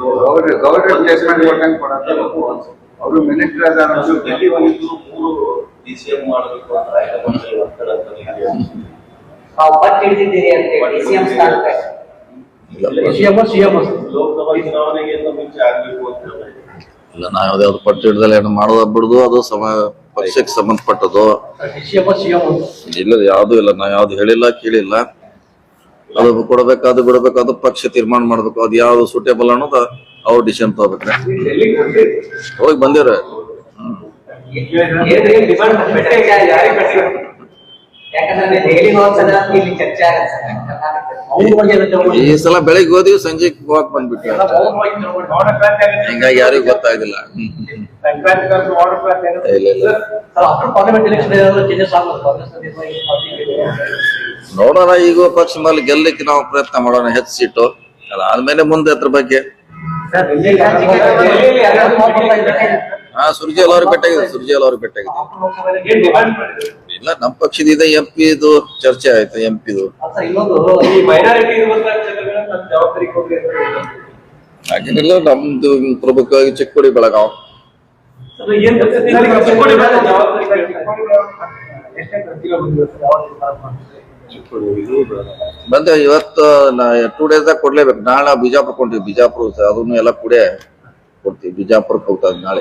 ಗೌಡ್ರು ಗೌಡ್ರು ಪ್ಲೇಸ್ಮೆಂಟ್ ಕೊಟ್ಟಂಗೆ ಅವರು ಮಿನಿಸ್ಟರ್ ಅದಾರ ಡೆಲ್ಲಿ ಹೋಗಿದ್ರು ಮೂರು ಡಿ ಸಿ ಎಂ ಮಾಡಬೇಕು ಅಂತ ಒತ್ತಡ ಪಟ್ಟು ಹಿಡಿದಿದ್ದೀರಿ ಅಂತ ಹೇಳಿ ಸಿಎಂ ಸ್ಥಾನಕ್ಕೆ ಲೋಕಸಭಾ ಚುನಾವಣೆಗಿಂತ ಮುಂಚೆ ಆಗ್ಬೇಕು ಅಂತ ಹೇಳಿ ಇಲ್ಲ ನಾವ್ ಯಾವ್ದಾವ್ದು ಪಟ್ಟು ಹಿಡ್ದಲ್ಲ ಏನು ಮಾಡೋದ ಬಿಡುದು ಅದು ಸಮ ಪಕ್ಷಕ್ಕೆ ಸಂಬಂಧಪಟ್ಟದು ಸಿಎಂ ಸಿಎಂ ಇಲ್ಲ ಯಾವ್ದು ಇಲ್ಲ ನಾ ಯಾವ್ದು ಹೇಳಿಲ್ಲ ಕೇಳಿಲ್ಲ. ಅದು ಕೊಡಬೇಕಾದ ಬಿಡಬೇಕಾದ ಪಕ್ಷ ತೀರ್ಮಾನ ಮಾಡ್ಬೇಕು. ಅದು ಯಾವ್ದು ಸೂಟೇಬಲ್ ಅನ್ನೋದು ಅವ್ರು ಡಿಸಿಷನ್ ತಗೋಬೇಕ ಹೋಗಿ ಬಂದಿರ ಈ ಸಲ ಬೆಳಿಗ್ಗೆ ಹೋದ್ವಿ ಸಂಜೆ ಹೋಗಕ್ ಬಂದ್ಬಿಟ್ಟು ಹಿಂಗಾಗಿ ಯಾರಿಗೂ ಗೊತ್ತಾಗಿಲ್ಲ. ಇಲ್ಲ ಇಲ್ಲ. ನೋಡೋಣ ಈಗ ಪಕ್ಷ ಮೇಲೆ ಗೆಲ್ಲಕ್ಕೆ ನಾವು ಪ್ರಯತ್ನ ಮಾಡೋಣ, ಹೆಚ್ಚು ಸೀಟು ಅದಾದ್ಮೇಲೆ ಮುಂದೆ ಅದ್ರ ಬಗ್ಗೆ ಹಾ ಸುರ್ಜೇಲ್ ಅವ್ರಿಗೆ ಬೆಟ್ಟಾಗಿದೆ ಸುರ್ಜೇಲ್ ಅವ್ರಿಗೆ ಬೆಟ್ಟಾಗಿದೆ ಇಲ್ಲ, ನಮ್ಮ ಪಕ್ಷದಿಂದ ಎಂ ಪಿ ಇದು ಚರ್ಚೆ ಆಯ್ತು ಎಂ ಪಿದು. ಹಾಗೇನಿಲ್ಲ, ನಮ್ದು ಪ್ರಮುಖವಾಗಿ ಚಿಕ್ಕೋಡಿ ಬೆಳಗಾವ್ ಇದೆ? ಬಂದೆ, ಇವತ್ತು ಟೂ ಡೇಸ್ ಕೊಡ್ಲೇಬೇಕು. ನಾಳೆ ಬಿಜಾಪುರ್ ಕೊಂಡ್ವಿ ಬಿಜಾಪುರ, ಅದನ್ನು ಎಲ್ಲ ಕೂಡೆ ಕೊಡ್ತೀವಿ. ಬಿಜಾಪುರಕ್ಕೆ ಹೋಗ್ತಾ ನಾಳೆ.